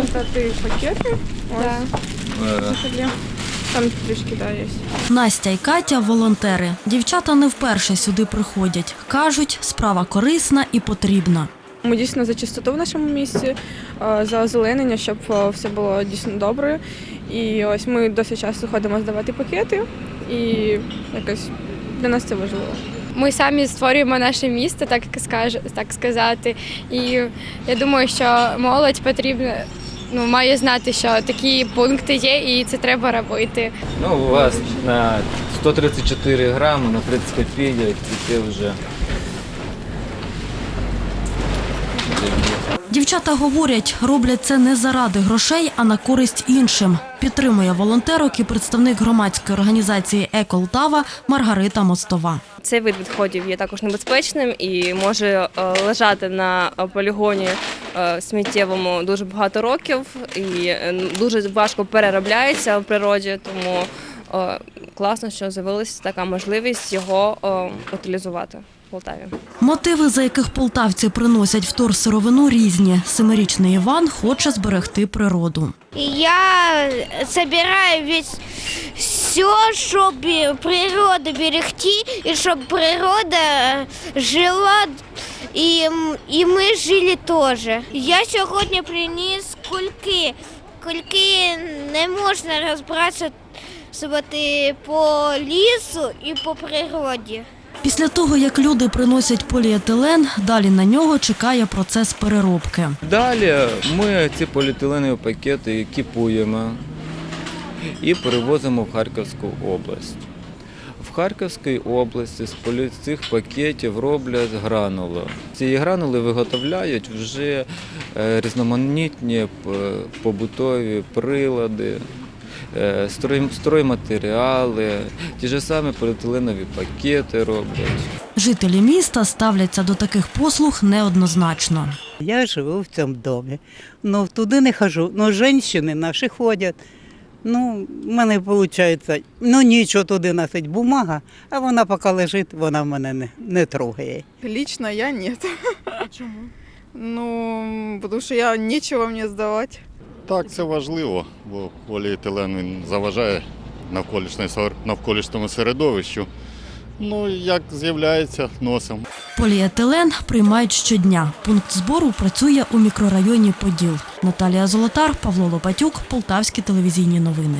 роздати пакети. Ось, Е. Там трішки да, є. Настя і Катя волонтери. Дівчата не вперше сюди приходять. Кажуть, справа корисна і потрібна. Ми дійсно за чистоту в нашому місті, е, за озеленення, щоб все було дійсно добре. І ось ми досить часто ходимо здавати пакети, і якось для нас це важливо. Ми самі створюємо наше місто, так скаж, так сказати. І я думаю, що молодь потрібна. Ну, має знати, що такі пункти є, і це треба робити. Ну, у вас на 134 грами, на 30 копійок, і це вже. Дівчата говорять, роблять це не заради грошей, а на користь іншим. Підтримує волонтерок і представник громадської організації «Еколтава» Маргарита Мостова. Цей вид відходів є також небезпечним і може е, лежати на полігоні сміттєвому дуже багато років і е, дуже важко переробляється в природі, тому е, класно, що з'явилася така можливість його е, утилізувати в Полтаві. Мотиви, за яких полтавці приносять вторсировину, різні. Семирічний Іван хоче зберегти природу. Я собираю весь все, чтобы природу берегти, и чтобы природа жила, і, і ми жили теж. Я сьогодні приніс кульки. Кульки не можна розбрасувати по лісу і по природі. Після того, як люди приносять поліетилен, далі на нього чекає процес переробки. Далі ми ці поліетиленові пакети кіпуємо і перевозимо в Харківську область. В Харківській області з цих пакетів роблять гранули. Ці гранули виготовляють вже е, різноманітні побутові прилади, е, стройматеріали, ті ж самі поліетиленові пакети роблять. Жителі міста ставляться до таких послуг неоднозначно. Я живу в цьому домі. Ну, туди не хожу. Ну, жінки наші ходять. Ну, в мене виходить, ну нічого туди носить бумага, а вона поки лежить, вона мене не, не трогає. Лично я ні. Чому? Ну, тому що я нічого мені здавати. Так, це важливо, бо поліетилен він заважає навколишньому середовищу. Ну, як з'являється, носом. Поліетилен приймають щодня. Пункт збору працює у мікрорайоні Поділ. Наталія Золотар, Павло Лопатюк, Полтавські телевізійні новини.